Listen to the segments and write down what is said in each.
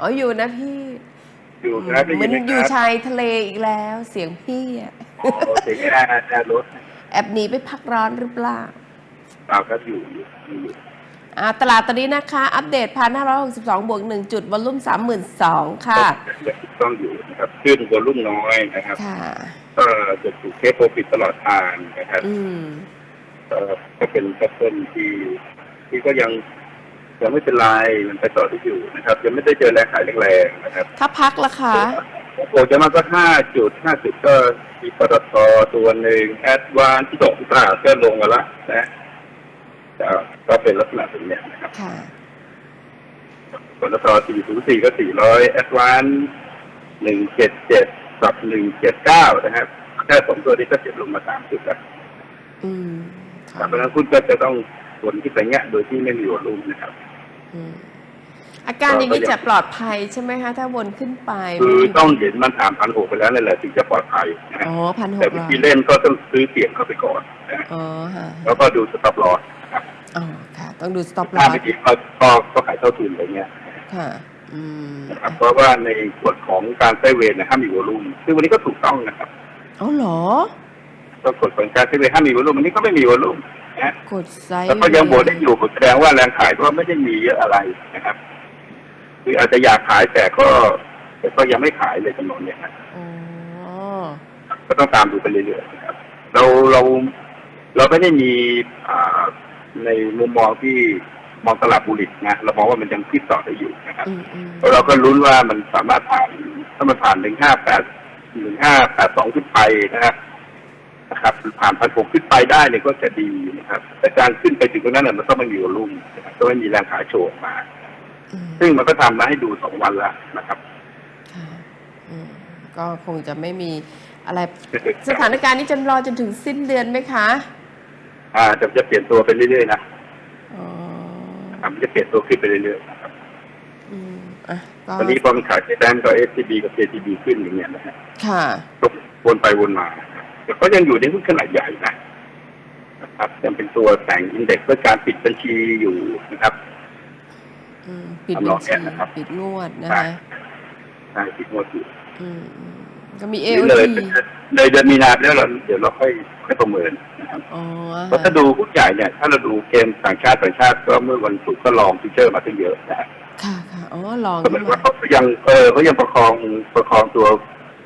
อ๋ออยู่นะพี่อยู่ครับได้เหมืยิอนนไหมอยู่ครับชายทะเลอีกแล้ว เสียงพี่อะอ๋อเสียงแอร์แอร์รถแอบหนีไปพักร้อนหรือเปล่า เปล่าครับอยู่อยู่อยู่อ่าตลาดตอนนี้นะคะ อัปเดตพันห้าร้อยหกสิบสองบวกหนึ่งจุดวอลลุ่มสามหมื่นสองค่ะ ต้องอยู่นะครับขึ้นวอลลุ่มน้อยนะครับค่ะ ก็จะถูกเทคโปรฟิตตลอดทางนะครับอืม ก็ก็เป็นแพทเทิร์นที่ที่ก็ยัง ยังไม่เป็นไรมันไปต่อที่อยู่นะครับ ยังไม่ได้เจอแรงขายแรงๆนะครับถ้าพักล่ะคะโอ้จะมาก็ห้าจุดห้าจุดก็มีปตทตัวหนึ่งแอดวานที่สองตราดก็ลงมาละนะแต่ก็เป็นลักษณะแบบเนี้ยนะครับค่ะปตทสี่ศูนย์สี่ก็สี่ร้อยแอดวานหนึ่งเจ็ดเจ็ดกับหนึ่งเจ็ดเก้านะครับแค่สองตัวนี้ก็เจ็บลงมาสามจุดแล้วอืมเพค่ะราะฉะนั้นคุณก็จะต้องวนที่ไปเงี้ยโดยที่ไม่มีวอลลุ่มนะครับ อืมอาการอย่างนี้จะปลอดภัยใช่ไหมคะ ถ้าวนขึ้นไป คือต้องเห็นมันถามพันหกไปแล้วนั่นแหละถึงจะปลอดภัยนะฮะอ๋อพันหแต่กวิร้อยธีเล่นก็ต้องซื้อเสี่ยงเข้าไปก่อนนะฮะอ๋อค่ะแล้วก็ดูสต็อปลอสนะครับอ๋อค่ะ ต้องดู stop ถ้า loss ไม่ดีก็ก็ก็ขายเท่าทุนอะไรเงี้ยค่ะอืมนะครับเพราะว่าในกฎของการไซด์เวย์นะห้ามมีวอลลุ่มซึ่งวันนี้ก็ถูกต้องนะครับอ๋อเหรอก็กฎของการไซด์เวย์ห้ามมีวอลลุ่มวันนี้ก็ไม่มีวอลลุ่ม นะฮะกดไซส์แล้วก็ยังบวกได้อยู่แสดงว่าแรงขายก็ไม่ได้มีเยอะอะไรนะครับ คืออาจจะอยากขายแต่ก็แต่ก็ยังไม่ขายเลยจำนวนเนี้ยนะอ๋อก็ต้องตามดูไปเรื่อยๆนะครับ เราเราเราไม่ได้มีอ่าในมุมมองที่มองตลาดบุริษนะเรามองว่ามันยังขึ้นต่อได้อยู่นะครับอืมอืมแล้วเราก็ลุ้นว่ามันสามารถผ่านถ้ามันผ่านหนึ่งห้าแปดหนึ่งห้าแปดสองขึ้นไปนะครับ นะครับผ่านพันหกขึ้นไปได้เนี่ยก็จะดีนะครับ แต่การขึ้นไปถึงตรงนั้นเนยมันต้องมันอยู่รุ่มนะครับต้องไม่มีแรงขายโชว์ออกมาอืมซึ่งมันก็ทำมาให้ดูสองวันแล้วนะครับค่ะอืมก็คงจะไม่มีอะไร สถานการณ์นี้จะรอจนถึงสิ้นเดือนไหมคะ อ่าจะจะเปลี่ยนตัวไปเรื่อยๆนะอ๋อครับมันจะเปลี่ยนตัวขึ้นไปเรื่อยๆนะครับอืมอะก็ตอนนี้พอมันขายแบงก์ก็ SCB กับ KTB ขึ้นอย่างเงี้ยนะฮะค่ะก็วนไปวนมาแต่ ก็ยังอยู่ในหุ้นขนาดใหญ่นะนะครับยังเป็นตัวแต่งอินเด็กซ์เพื่อการปิดบัญชีอยู่นะครับอืมปิดทำนบัอญงชีเนี้ยนะครับปิดงวดนะใช่คะใช่ปิดงวดอยู่อืมอืมก็มีนี่เลย AOT เลยเดือนมีนาแล้วเราเดี๋ยวเราค่อยค่อยประเมินนะครับอ๋อเพราะถ้าดูหุ้นใหญ่เนี่ย ถ้าเราดูเกมต่างชาติต่างชาติก็เมื่อวันศุกร์ก็ลองฟิวเจอร์มาตั้งเยอะนะฮะค่ะค่ะอ๋อลองก็เหมืขึ้อนนมาว่าเขายังเออเขายังประคองประคองตัว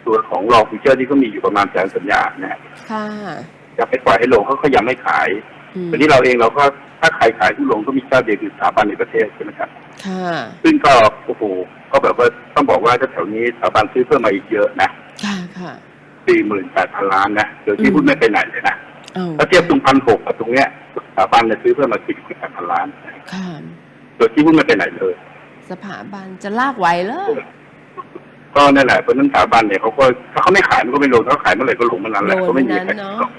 ตัวของลองฟิวเจอร์ที่เขามีอยู่ประมาณแสนสัญญานะฮะค่ะอยากไปปล่อยให้ลงเขาก็ยังไม่ขายอืมวันนี้เราเองเราก็ถ้าใครขายผู้ลงก็มีเจ้าเดียวคือสถาบันในประเทศใช่ไหมครับ ค่ะ ซึ่งก็โอ้โหก็แบบว่าต้องบอกว่าถ้าแถวนี้สถาบันซื้อเพิ่มมาอีกเยอะนะค่ะค่ะ สี่หมื่นแปดพันล้านนะโดยที่อืม หุ้นไม่ไปไหนเลยนะเอาถ้าเทียบตรงพันหกกับตรงเนี้ยสถาบันเนี่ยซื้อเพิ่มมาสิบแปดพันล้านค่ะ โดยที่หุ้นไม่ไปไหนเลย สถาบันจะลากไหวเหรอ ก็นั่นแหละเพราะฉะนั้นสถาบันเนี่ยเขาก็ถ้าเขาไม่ขายมันก็ไม่ลงถ้าเขาขายเมื่อไหร่ก็ลงเมื่อนั้นแหละโดนเขาไม่มีนั้นใครเนาะหรอก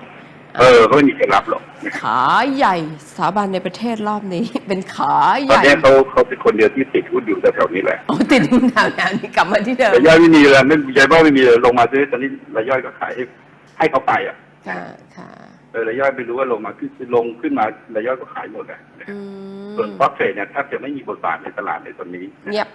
เออเขาไม่มีใครรับหรอกนะครับขาใหญ่สถาบันในประเทศรอบนี้ เป็นขาใหตอนญ่เนี้ยเขาเขาเป็นคนเดียวที่ติดหุ้นอยู่แถวๆนี้แหละโอ้ติดแนวแนวนี้กลับมาที่เดิมรายย่อยไม่มีเลยไม่รายย่อยไม่มีเลยลงมาซื้อตอนนี้รายย่อยก็ขายให้ให้เขาไปอะค่ะค่ะเออรายย่อยไม่รู้ว่าลงมาขึ้นลงขึ้นมารายย่อยก็ขายหมดเลยอืมส่วนบล็อกเทรดเนี่ยแทบจะไม่มีบทบาทในตลาดในตอนนี้เงียบ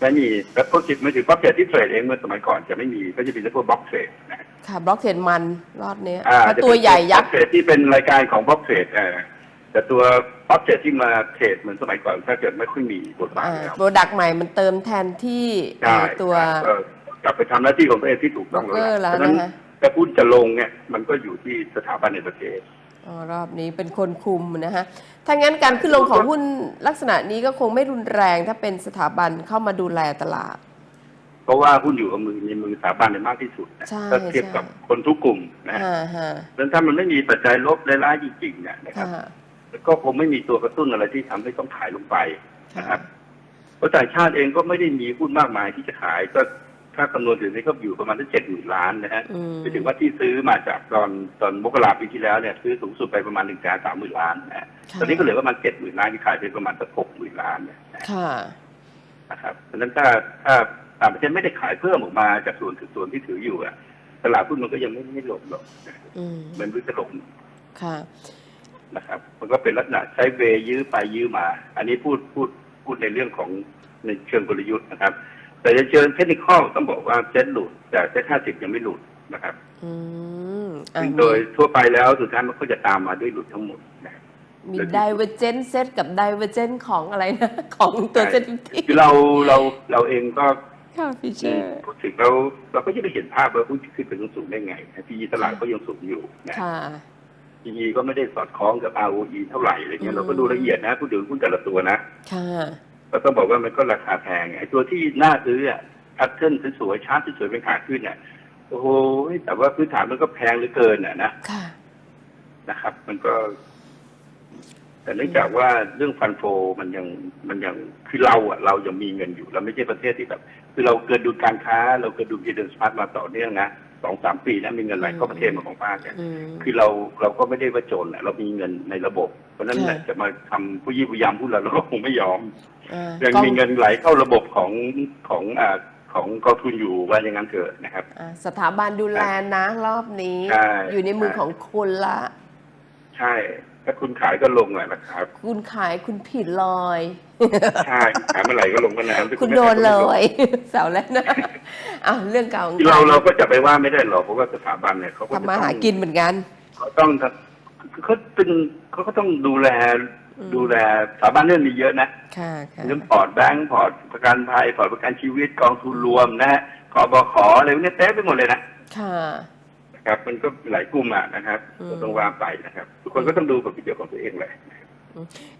ไม่มีแล้วพวกจิตไม่ถึงบล็อกเทรดที่เทรดเองเมื่อสมัยก่อนจะไม่มีก็จะเป็นพวกบล็อกเทรดนะค่ะบล็อกเทรดมันรอบเนี้ยอ่าเพราะตัวใหญ่ยักษ์บล็อกเทรดที่เป็นรายการของบล็อกเทรดเออแต่ตัวบล็อกเทรดที่มาเทรดเหมือนสมัยก่อนแทบจะไม่ค่อยมีบทบาทอ่าแล้วโปรดักต์ใหม่มันเติมแทนที่ใช่เอ่อตัวเออกลับไปทำหน้าที่ของตัวเองที่ถูกต้องบล็อกเกอร์แล้วแล้วเพราะฉะนั้นนะคะแต่หุ้นจะลงเนี่ยมันก็อยู่ที่สถาบันในประเทศอ๋อ รอบนี้เป็นคนคุมนะฮะถ้างั้นการขึ้นลงของหุ้นลักษณะนี้ก็คงไม่รุนแรงถ้าเป็นสถาบันเข้ามาดูแลตลาด เพราะว่าหุ้นอยู่กับมือในมือสถาบันเนี่ยมากที่สุดนะใช่ถ้าเทียบกับใช่คนทุกกลุ่มนะฮะอ่าฮะแล้วถ้ามันไม่มีปัจจัยลบร้ายๆจริงๆเนี่ยนะครับค่ะก็คงไม่มีตัวกระตุ้นอะไรที่ทำให้ต้องขายลงไปนะคค่ะรับเพราะต่างชาติเองก็ไม่ได้มีหุ้นมากมายที่จะขายก็ ถ้าคำนวณถึงนี้ก็อยู่ประมาณเจ็ดหมื่นล้านนะฮะอืม ไปถึงว่าที่ซื้อมาจากตอนตอนมกราปีที่แล้วเนี่ยซื้อสูงสุดไปประมาณหนึ่งแสนสามหมื่นล้านนะฮะค่ะ ตอนนี้ก็เหลือประมาณเจ็ดหมื่นล้านที่ขายไปประมาณสักหกหมื่นล้านเนี่ยนะค่ะ นะครับเพราะฉะนั้นถ้าถ้าต่างประเทศไม่ได้ขายเพิ่มออกมาจากส่วนถึงส่วนที่ถืออยู่อะตลาดหุ้นมันก็ยังไม่ไม่ลงหรอกอืม มันไม่จะลงค่ะ นะครับมันก็เป็นลักษณะใช้เวย์ยื้อไปยื้อมา อันนี้พูดพูดพูดในเรื่องของในเชิงกลยุทธ์นะครับ แต่จะเจอเทคนิคต้องบอกว่าเซ็ตหลุด แต่เซ็ตห้าสิบยังไม่หลุดนะครับอืมอะซึ่งโดยทั่วไปแล้วสุดท้ายมันก็จะตามมาด้วยหลุดทั้งหมดนะครับมี divergent set กับ divergent ของอะไรนะ ของตัว ใช่ sensitivity คือเราเราเราเองก็ค่ะฟีเจอร์พูดถึงเราเราก็จะได้เห็นภาพว่าหุ้นขึ้นไปสูงๆได้ไงพีตลาดก็ยังสูงอยู่นะ ค่ะ PE ก็ไม่ได้สอดคล้องกับ ROE เท่าไหร่อะไรเงี้อืยม เราก็ดูละเอียดนะพูดถึงหุ้นแต่ละตัวนะ ค่ะ ก็ต้องบอกว่ามันก็ราคาแพงไอ้ตัวที่น่าซื้ออะแพทเทิร์นสวยๆชาร์ตสวยๆเป็นขาขึ้นเนี่ยโอ้โหแต่ว่าพื้นฐานมันก็แพงเหลือเกินอะนะค่ะนะครับ มันก็ แต่เนื่องจากว่าเรื่องฟันโฟมันยังมันยังคือเราอะ เรายังมีเงินอยู่เราไม่ใช่ประเทศที่แบบ คือเราเกินดุลการค้า เราเกินดุลพีเดนสมาร์ทมาต่อเนื่องนะ สองสามปีนะมีเงินไหลเข้าประเทศมาของบ้านเนี่ยอืมคือเราเราก็ไม่ได้ว่าจนอะเรามีเงินในระบบ เพราะฉะนั้นค่ะเนี่ยจะมาทำผู้ยี่ผู้ยำผู้เราเราก็คงไม่ยอมอ่ายังกองมีเงินไหลเข้าระบบของของอ่าของกองทุนอยู่ว่าอย่างนั้นเถอะนะครับอ่าสถาบันดูแลนะรอบนี้ใช่อยู่ในมือของคุณละ ใช่ ถ้าคุณขายก็ลงแหละนะครับ คุณขายคุณผิดลอย ใช่ขายเมื่อไหร่ก็ลงเมื่อนั้นถ้าคุณไม่โดขานเลก็ไม่งยเสาร์แล้วนะอ้าวเรื่องเก่าของคือเราเราก็จะไปว่าไม่ได้หรอกเพราะว่าสถาบันเนี่ยเขาก็จะทำมาหากินเหมือนกันเขาต้องคือเขาเป็นเขาก็ต้องดูแลอืมดูแลสถาบันเนี่ยมีเยอะนะค่ะค่ะเรื่องพอร์ตแบงก์พอร์ตประกันภัยพอร์ตประกันชีวิตกองทุนรวมนะฮะกบขอะไรพวกนี้เต็มไปหมดเลยนะค่ะ นะครับ มันก็หลายกลุ่มอะนะครับอืม ก็ต้องว่าไปนะครับ ทุกคนก็ต้องดูผลประโยชน์ของตัวเองแหละ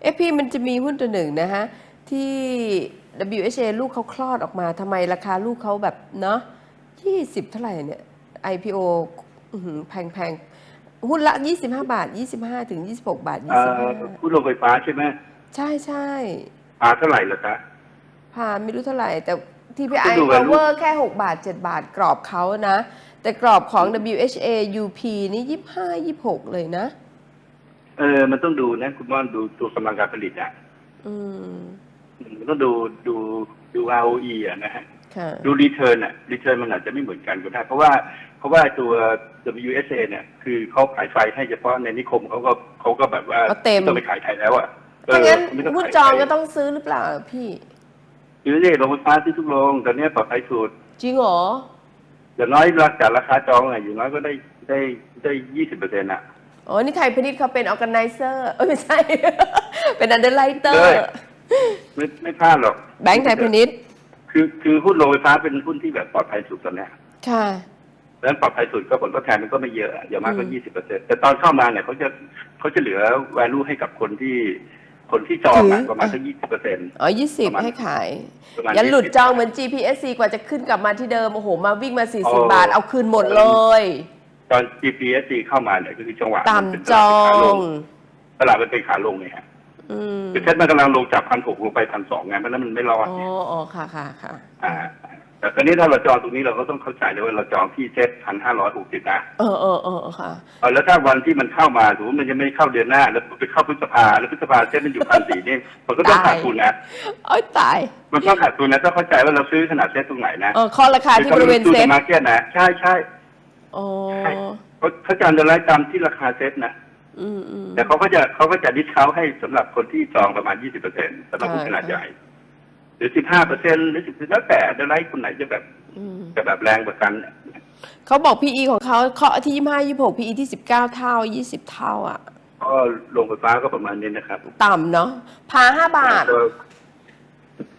เอะพี่มันจะมีหุ้นตัวหนึ่งนะฮะ ที่ WHA ลูกเขาคลอดออกมาทำไมราคาลูกเขาแบบเนาะยี่สิบเท่าไหร่เนี่ย IPO อื้อหือแพงๆหุ้นละ 25 บาท 25 ถึง 26 บาท เอ่อผู้ลงไฟฟ้าใช่ไหม25 ใช่ใช่ปลาเท่าไหร่ละจ๊ะผ่านไม่รู้เท่าไหร่ แต่ TPI ก็ดู value Power แค่ 6 บาท 7 บาทกรอบเขานะ แต่กรอบของ WHA UP นี่25 26เลยนะ เออ มันต้องดูนะคุณม่อนดูตัวกำลังการผลิตอะอืมมันต้องดูดูดู ROE อะนะฮะค่ะดูรีเทิร์นอะรีเทิร์นมันอาจจะไม่เหมือนกันก็ได้เพราะว่าเพราะว่าตัว WSA เนี่ย คือเขาขายไฟให้เฉพาะในนิคมเขาก็เขาก็แบบว่าเอาเต็มต้องไปขายไทยแล้วอะเอถ้าองั้นไม่ต้หุ้นขายจองไทยก็ต้องซื้อหรือเปล่าพี่ซื้อเลยโรงไฟฟ้าที่ทุกโรงตอนนี้ปลอดภัยสุดจริงเหรอ อย่างน้อยราคาราคาจองอะอย่างน้อยก็ได้ได้ได้ยี่สิบเปอร์เซ็นต์อะอ๋อนี่ไทยพนิชย์เขาเป็น organizer เอ้ยไม่ใช่ เป็น underwriter เลย ไม่ไม่พลาดหรอกแบงค์ไทยพนิชย์คือคือหุ้นโรงไฟฟ้าเป็นหุ้นที่แบบปลอดภัยสุดตอนเนี้ยค่ะ ดังนั้นปลอดภัยสุดก็ผลตอบแทนมันก็ไม่เยอะอะอย่างมากก็อืม ยี่สิบเปอร์เซ็นต์แต่ตอนเข้ามาเนี่ยเขาจะเขาจะเหลือ value ให้กับคนที่ คนที่จองอะประมาณสักยี่สิบเปอร์เซ็นต์ อ๋อประมาณ20ให้ขาย ประมาณอย่าหลุด20 จองเหมือน GPSC กว่าจะขึ้นกลับมาที่เดิม โอ้โห มาวิ่งมา อ๋40 อ บาท เอาคืนหมดเลย ตอน GPSC เข้ามาเนี่ยก็คือจังหวะมันเป็นต่ำจองตลาดเป็นขาลงตลาดมันเป็นขาลงเนี่ยฮะอืมคือเซ็ตมันกำลังลงจากพันหกลงไปพันสองไงเพราะฉะนั้นมันไม่รอดอ๋อไงอ๋อค่ะค่ะค่ะ อ่า แต่ตอนนี้ถ้าเราจองตรงนี้เราก็ต้องเข้าใจเลยว่าเราจองที่เซ็ตพันห้าร้อยหกสิบนะเออเออเออค่ะเอาแล้วถ้าวันที่มันเข้ามาสมมติมันจะไม่เข้าเดือนหน้า แล้วไปเข้าพฤษภาแล้วพฤษภาเซ็ตมันอยู่พันสี่นี่มันก็ต้องตายขาดทุนนะโอ้ยตาย มันต้องขาดทุนนะต้องเข้าใจว่าเราซื้อขนาดเซ็ตตรงไหนนะเออข้อราคาที่บริเวณเซ็ตมาร์เก็ตนะใช่ใช่อ๋อเขาเขาจะอันเดอร์ไลน์ตามที่ราคาเซ็ตนะอืมอืมแต่เขาก็จะเขาก็จะดิสเขาให้สำหรับคนที่จองประมาณยี่สิบเปอร์เซ็นต์สำหรับหุ้นใช่ขนาดใหญ่ หรือสิบห้าเปอร์เซ็นต์หรือสิบแล้วแต่อันเดอร์ไลน์คนไหนจะแบบอืมจะแบบแรงกว่ากันเขาบอก PE ของเขาเคาะที่25 26 PE ที่19เท่า20เท่า อะก็โรงไฟฟ้าก็ประมาณนี้นะครับ ต่ำเนาะพา5บาทก็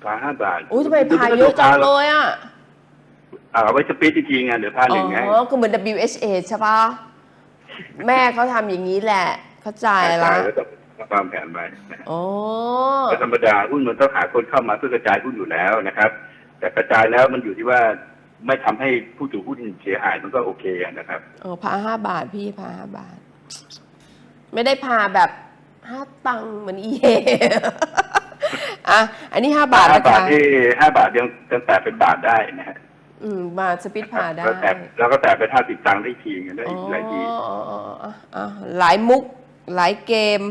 พาห้าบาทอุ้ยทำไมพาเยอะจังเลยอะเอาไว้สปีดอีกทีไงเดี๋ยวพาหอ๋นึ่งไงอก็เหมือน WHA ใช่ปะแม่เขาทำอย่างนี้แหละ เข้าใจละแล้ วก็วางแผนไว้นะโอ้แต่ธรรมดาหุ้นมันต้องหาคนเข้ามาเพื่อกระจายหุ้นอยู่แล้วนะครับ แต่กระจายแล้วมันอยู่ที่ว่าไม่ทำให้ผู้ถือหุ้นเสียหายมันก็โอเคอะนะครับอ๋อพาห้าบาทพี่พาห้าบาท ไม่ได้พาแบบห้าตังค์เหมือนอีเออะอันนี้ห้าบาทห้านะบาทคะที่ห้าบาทยังยังแตะเป็นบาทได้นะฮะอืมมาสปิดพาได้ แล้วแตะแล้วก็แตะเป็นห้าสิบตังค์ได้ทีกันได้อ๋ออีกหลายทีอ๋ออ๋ออ๋ออ๋อหลายมุกหลายเกม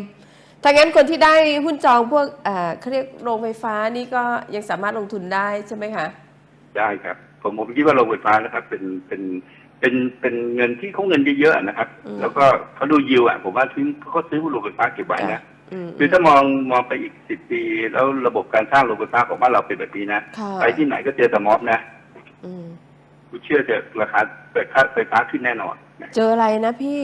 ถ้างั้นคนที่ได้หุ้นจองพวกเอ่อเขาเรียกโรงไฟฟ้านี่ก็ยังสามารถลงทุนได้ใช่ไหมคะ ได้ครับ ผมผมคิดว่าโรงไฟฟ้านะครับ เป็นเป็นเป็นเป็นเงินที่เขาเงินเยอะๆนะครับ อืม แล้วก็เขาดูยิวอะผมว่าซื้อเขาก็ซื้อหุ้นโรงไฟฟ้าเก็บไว้นะออืมคือถ้ามองมองไปอีกสิบปี แล้วระบบการสร้างโรงไฟฟ้าของบ้านเราเป็นแบบนี้นะค่ะไปที่ไหนก็เจอแต่ม็อบนะอืมกูเชื่อจะราคาเปิดค่าไฟฟ้าขึ้นแน่นอนนะเจออะไรนะพี่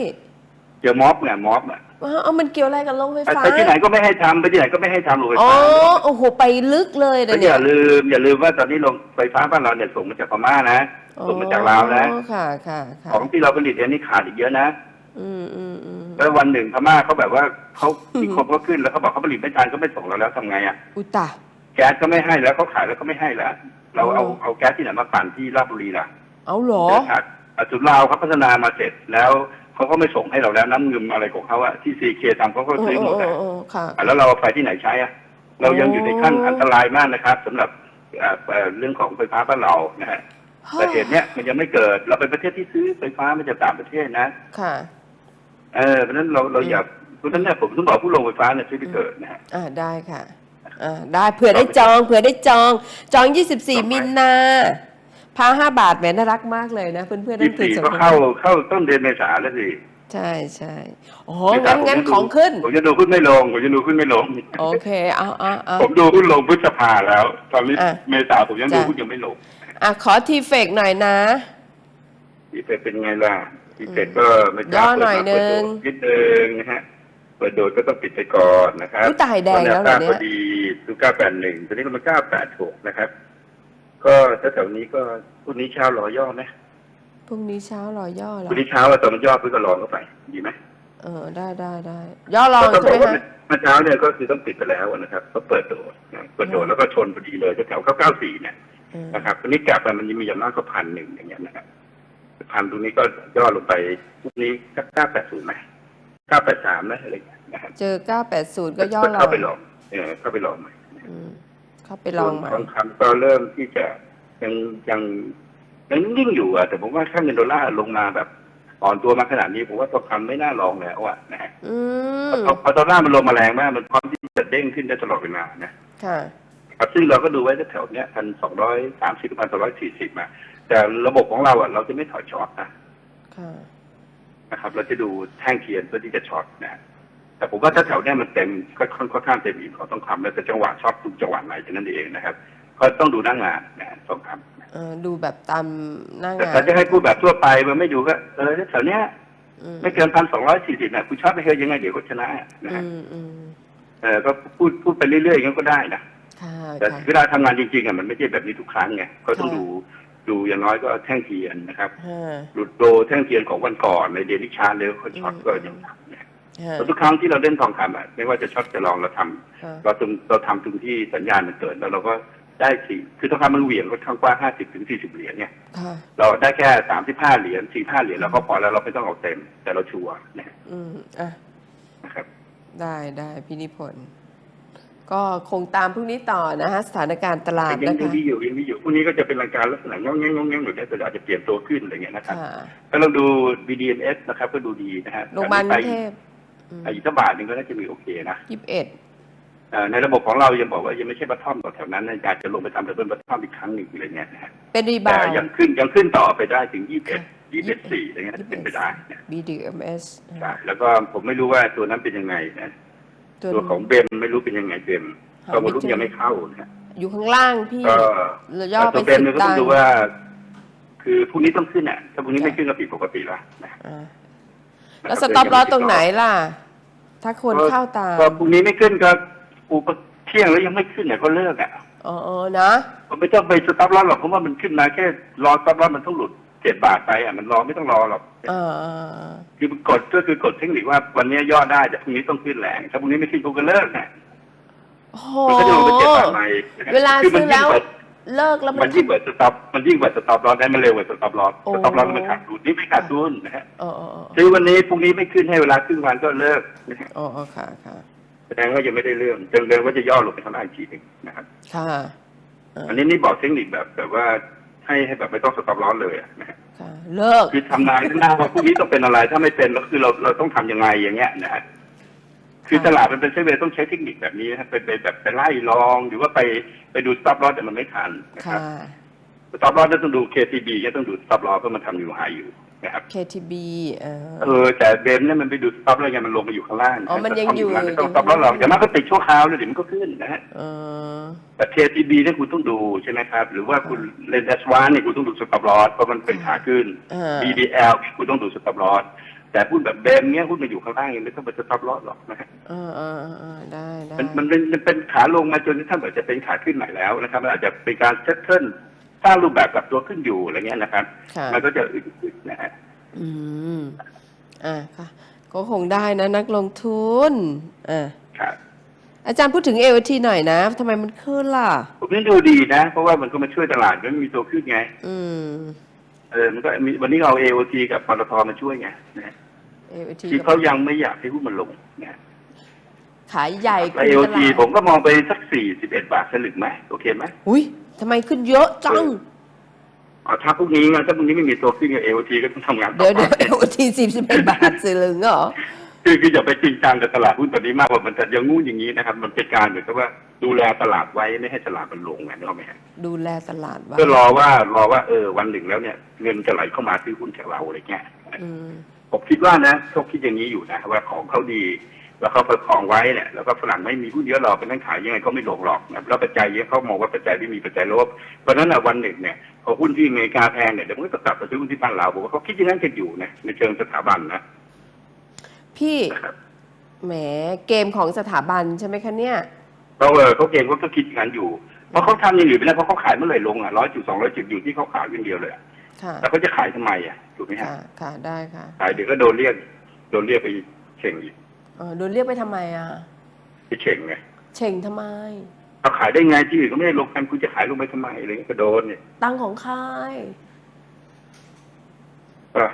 เจอม็อบเนี่ยม็อบอะว้าว เอามันเกี่ยวอะไรกับโรงไฟไปฟ้าไปที่ไหนก็ไม่ให้ทำไปที่ไหนก็ไม่ให้ทำโรงไฟอ๋อฟ้าโอ้โหไปลึกเลยแล้นะวอเนี่ยย่าลืม อย่าลืมว่าตอนนี้โรงไฟฟ้าบ้านเราเนี่ยส่งมาจากพม่านะส่งมาจากลาวนะอ๋อค่ะค่ะค่ะของที่เราผลิตเนี่ยนี่ขาดอีกเยอะนะอืมอืมอืมแล้ววันหนึ่งพม่าเขาแบบว่าเขามีคนเขาขึ้นแล้วเขาบอกเขาผลิตไม่ทันก็ไม่ส่งเราแล้วทำไงอะอุยตาย แก๊สก็ไม่ให้แล้วเขาขายแล้วก็ไม่ให้แล้วเราเอาเอาแก๊สที่ไหนมาปั่นที่ราชบุรีล่ะ เอาเหรอเดี๋ยวขาดอะจุดลาวเขาพัฒนามาเสร็จแล้ว เขาก็ไม่ส่งให้เราแล้วน้ำเงิมอะไรของเขาอะที่ซีเคทำเขาก็โอ้ซื้อหมโอ้ดอะโอ้ค่ะ อะแล้วเราเอาไฟที่ไหนใช้อะเรายังอยู่ในขั้นโอ้อันตรายมากนะครับสำหรับอ่าเอ่อเรื่องของไฟฟ้าบ้านเรานะฮะแต่เหตุเนี้ยมันยังไม่เกิดเราเป็นประเทศที่ซื้อไฟฟ้ามาจากต่างประเทศนะ ค่ะ เออเพราะฉะนั้นเราเราอย่าเพราะฉะนั้นเนี่ยผมถึงบอกผู้ลงไฟฟ้าเนี่ยซื้อไปเกิดนะฮะ อ่าได้ค่ะ อ่าได้เผื่อได้จอง เผื่อได้จอง จอง24มิลนา พาห้าบาทแหมน่ารักมากเลยนะเพื่อนเพื่อนๆยี่นั่นคือสี่สก็มเข้าเข้าต้นเดือนเมษาแล้วสิใช่ใช่โอ้โหงั้นงั้นของขึ้น ผมจะดูขึ้นไม่ลง ผมจะดูขึ้นไม่ลง โอเคเอาเอาเอาผมดูหุ้นลงพฤษภาแล้ว ตอนนี้อะเมษาผมยังดูจ้ะหุ้นยังไม่ลง อะขอทีเฟกหน่อยนะอีเฟกเป็นไงล่ะอีเฟกก็ไม่กล้าย่อหน่อยเปิดมานึงเปิดโดดนิดนึงนะฮะ เปิดโดดก็ต้องปิดไปก่อนนะครับอุ๊ยตายแดงแล้วเหรอเนี่ยพอดีดูเก้าแปดหนึ่งตอนนี้ก็มาเก้าแปดหกนะครับ ก็แถวๆนี้ก็พรุ่งนี้เช้ารอย่อไหมพรุ่งนี้เช้ารอย่อเหรพอรุ่งนี้เช้าอะตอนมันย่อเพื่อก็รองเข้าไปดีไหมเออได้ได้ได้ย่อลองก็ต้องใช่บไหอมกว่าฮะเมื่อเช้าเนี่ยก็คือต้องปิดไปแล้วนะครับ ก็เปิดโดดนะเปิดโดดแล้วก็ชนพอดีเลยแถวเก้าเก้าสี่เนี่ยอืมนะครับวันนี้กลับไปมันยังมีอย่างมากก็พันหนึ่งอย่างเงี้ยนะครับพันตรงนี้ก็ย่อลงไปพรุ่งนี้เก้าแปดศูนย์ไหมเก้าแปดสามนะอะไรอย่างเงี้ยนะครับเจอ 980 ก็ย่อลอเข้างไปลองเออเข้าไปลองใหม่อืม เข้าไปลองใหม่ทองคำก็เริ่มที่จะยังยังยังนิ่งอยู่อะแต่ผมว่าค่าเงินดอลลาร์ลงมาแบบอ่อนตัวมาขนาดนี้ผมว่าทองคำไม่น่าลองแล้วอะนะฮะอืมพอพอดอลลาร์มันลงมาแรงมากมันพร้อมที่จะเด้งขึ้นได้ตลอดเวลานะค่ะครับซึ่งเราก็ดูไว้แถวๆเนี้ยพันสองร้อยสามสิบพันสองร้อยสี่สิบมาแต่ระบบของเราอะเราจะไม่ถอยช็อตนะค่ะนะครับ เราจะดูแท่งเทียนเพื่อที่จะช็อตนะ แต่ผมว่าถ้าแถวเนี้ยมันเต็มก็ค่อนค่อนข้างเต็มอีกเราต้องทำแล้วแต่จังหวะช็อตทุกจังหวะไหนแค่นั้นเองนะครับ ก็ต้องดูหน้างานนะต้องทำเออดูแบบตามหน้าแต่งานถ้าจะให้พูดแบบทั่วไปมันไม่ดูก็เออแถวเนี้ยอืมไม่เกินพันสองร้อยสี่สิบนะคุณช็อตไปเฮยยังไงเดี๋ยวก็ชนะนะอืฮะมอืมเออก็พูดพูดไปเรื่อยๆอย่างนั้นก็ได้นะค่ะแต่ค่ะเวลาทำงานจริงๆอะมันไม่ใช่แบบนี้ทุกครั้งไงก็ต้องค่ะดูดูอย่างน้อยก็แท่งเทียนนะครับฮะหลุดโลแท่งเทียนของวันก่อนในเดลิชาร์เร็วคนช็อตอืมก็ยังทำเนี่ยฮะ แล้วทุกครั้งที่เราเล่นทองคำอะไม่ว่าจะช็อตจะลองเราทำฮะเราตรงเราทำตรงที่สัญญาณมันเกิดแล้วเราก็ได้สี่คือทองคำมันเหวี่ยงค่อนข้างกว้างห้าสิบถึงสี่สิบเหรียญเนี่ยค่ะเราได้แค่สามสิบห้าเหรียญสี่ห้าเหรียญเราก็พอแล้วเราไม่ต้องเอาเต็ม แต่เราชัวร์นะอืมอะนะครับ ได้ได้พี่นิพนธ์ก็คงตามพรุ่งนี้ต่อนะฮะสถานการณ์ตลาดยังนะยังคะมีอยู่ยังมีอยู่พวกนี้ก็จะเป็นรังการลักษณะงองแงงงองแงงหรือแต่อาจจะเปลี่ยนตัวขึ้นอะไรเงี้ยนะครับค่ะถ้าเราดู BDMs นะครับ ก็ดูดีนะฮะโรงพยาบาลกรุงเทพ อะอีกสักบาทหนึ่งก็น่าจะมีโอเคนะยี่สิบเอ็ดเอ่อในระบบของเรายังบอกว่ายังไม่ใช่บัตทอมต่อแถวนั้นนะอยากจะลงไปทำดับเบิลบัตทอมอีกครั้งหนึ่งอะไรเงี้ยนะฮะเป็นรีแต่บาวด์ยังขึ้นยังขึ้นต่อไปได้ถึงยี่สิบเอ็ดค่ะยี่สิบสี่อะไรเงี้ยเป็นไปได้นะ BDMs ใช่แล้วก็ผมไม่รู้ว่าตัวนั้นเป็นยังไงนะตัวตัวของเบมไม่รู้เป็นยังไงเบมหาก็ไม่มรุกเจอยังไม่เข้านะอยู่ข้างล่างพี่ก็เราย่อไปตัวเบมสิบเนี่ยก็ต้ตัองงดูค์ว่า คือพรุ่งนี้ต้องขึ้นอะถ้าพรุ่งนี้ไม่ขึ้นก็ผิดปกติละนะอ่า แล้วสต็อปลอสตรงไหนล่ะ ถ้าคนเข้าตามก็พรุ่งนี้ไม่ขึ้นก็อูก็เที่ยงแล้วยังไม่ขึ้นเนี่ยก็เลิกอะอ๋ออ๋อนะผมไม่ต้องไปสต็อปลอสหรอกเพราะว่ามันขึ้นมาแค่รอสต็อปลอสมันต้องหลุดเจ็ดบาทไปอะมันรอไม่ต้องรอหรอกอ่าอ่าอ่าคือมันกดก็คือกดเทคนิคว่าวันนี้ย่อได้แต่พรุ่งนี้ต้องขึ้นแรงถ้าพรุ่งนี้ไม่ขึ้นกูก็เลิกนะโอ้โหมันก็จะลงไปเจ็ดบาทใหม่เวลาคือมัซื้นอยิ่แล้งวกว่า เลิกแล้วมัมันน ยิ่งกว่าสต็อปมันยิ่งกว่าสต็อปลอสได้มันเร็วกว่าสต็อปลอสโอ้ สต็อปลอสมันขาดทุนนี่ไม่ขาดทุนนะฮะอ๋ออ๋ออ๋อซื้อวันนี้พรุ่งนี้ไม่ขึ้นให้เวลาครึ่งวันก็เลิกนะฮะอ๋ออ๋อค่ะค่ะแสดงว่ายังไม่ได้เรื่องจนเดินว่าจะย่อลงไปข้างล่างอีกทีหนึ่งนะครับค่ะอ่าอันนี้นี่บอกเทคนิคแบบแบบว่าให้ให้แบบไม่ต้องสต็อปลอสเลยอะนะฮะ ค่ะ เลิก คือทำนายข้างหน้าว่าพรุ่งนี้ต้องเป็นอะไรถ้าไม่เป็นแล้วคือเราเราต้องทำยังไงอย่างเงี้ยนะฮะ คือตลาดมันเป็นเซเวต้องใช้เทคนิคแบบนี้นะไปไปแบบไปไล่ลอง หรือว่าไปไปดูสต็อปลอสแต่มันไม่ทันนะครัค่ะบสต็อปลอสต้องดู KCB เนี่ยต้องดูสต็อปลอสเพราะมันทำอยู่หายอยู่นะครับ KTB อ่าเออแต่เบมเนี่ยมันไปดูสต็อปแล้วไงมันลงมาอยู่ข้างล่างอ๋อมันยังอยู่ไม่ต้องสต็อปแล้วหรอกแต่มันก็ติดชั่วคราวเลยเดี๋ยวมันก็ขึ้นนะฮะเออแต่ KTB เนี่ยคุณต้องดูใช่ไหมครับ หรือว่าคุณเลนดัสวานเนี่ยคุณต้องดูสต็อปลอสเพราะมันเป็นขาขึ้นอ่า BBL คุณต้องดูสต็อปลอส แต่หุ้นแบบเบมเนี่ยหุ้นมันอยู่ข้างล่างยังไม่ต้องไปสต็อปลอสหรอกนะฮะอ่าอ่าอ่าอ่าได้ได้มันมันเป็นมันเป็นขาลงมาจนถ้าแบบจะเป็นขาขึ้นใหม่แล้วนะครับมันอาจจะเป็นการเซตเทิลสร้างรูปแบบกับตัวขึ้นอยู่อะไรเงี้ยนะครับค่ะมันก็จะอึดๆนะฮะอืมอ่าค่ะ ก็คงได้นะนักลงทุนอ่าครับอาจารย์พูดถึง AOT หน่อยนะทำไมมันขึ้นล่ะผมนี่ดูดีนะ เพราะว่ามันก็มาช่วยตลาดมันไม่มีตัวขึ้นไง อืม เออมันก็มีวันนี้เราเอา AOT กับปตทมาช่วยไงนะ ฮะ AOT ที่เขายังไม่อยากให้หุ้นมันลงนะขายใหญ่แล้วขึ้นต AOT ลาดผมก็มองไปสักสี่สิบเอ็ดบาทสลึงไหมโอเคไหมอุ้ยทำไมขึ้นเยอะจังอ๋อถ้าพวกนี้นะถ้าพวกนี้ไม่มีตัวขึ้นกับ AOT ก็ต้องทำงานต่เดี๋ยวอเดี๋ยว AOT สิบสิบเอ็ดบาทสลึงเหรอคือคืออย่าไปจริงจังกับตลาดหุ้นตอนนี้มากกว่ามันจะอยังงู้นอย่างนี้นะครับ มันเป็นการเหมือนกับว่าดูแลตลาดไว้ไม่ให้ตลาดมันลงไงนึกออกไหมฮะดูแลตลาดไว้เพื่อรอว่ารอว่าเออวันหนึ่งแล้วเนี่ย เงินจะไหลเข้ามาซื้อหุ้นจากเราอะไรเงี้ยอืม ผมคิดว่านะเขาคิดอย่างนี้อยู่นะว่าของเขาดี แล้วเขาประคองไว้เนี่ยแล้วก็ฝรั่งไม่มีหุ้นเยอะหรอกเป็นนั่งขายยังไงก็ไม่ลงหรอกนะแล้วปัจจัยเยอะเขามองว่าปัจจัยที่มีปัจจัยลบเพราะฉะนั้นนะวันหนึ่งเนี่ยพอหุ้นที่อเมริกาแพงเนี่ยเดี๋ยวมันก็จะกลับมาซื้อหุ้นที่บ้านเราผมว่าเขาคิดอย่างนั้นกันอยู่นะในเชิงสถาบันนะพี่นะครับแหมเกมของสถาบันใช่ไหมคะเนี่ยเขาเออเขาเก่งเขาก็คิดอย่างนั้นอยู่เพราะเขาทำอย่างอื่นไม่ได้เพราะเขาขายเมื่อไหร่ลงอะร้อยจุดสองร้อยจุดอยู่ที่เขาขายอย่างเดียวเลยอะค่ะแต่เขาจะขายทำไมอะ ถูกไหมฮะค่ะค่ะได้ค่ะขายเดี๋ยวก็โดนเรียกโดนเรียกไปเข่งอีกเออโดนเรียกไปทำไมอะไปเข่งไงเช่งทำไมเขาขายได้ไงที่อื่นก็ไม่ได้ลงกันคุณจะขายลงไปทำไมอะไรเงี้ยก็โดนเนี่ยตังของใคร ก็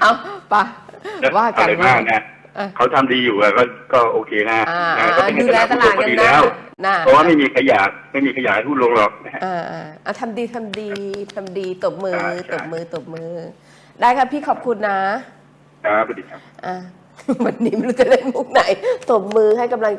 เอาปะว่ากันอะไรว่ามากนะ อะเขาทำดีอยู่อะก็ก็โอเคนะอ่านะอ่าก็เป็นดูแลตลาดก็กันดีนะแล้ว นะเพราะว่าไม่มีขยะไม่มีขยะให้หุ้นลงหรอกนะฮะ อ่าอ่าอะทำดีทำดีทำดีตบมือใช่ใช่ ตบมือตบมือ ได้ค่ะพี่ขอบคุณนะครับสวัสดีครับ อะ วันนี้ไม่รู้จะเล่นมุกไหน ตบมือให้กำลัง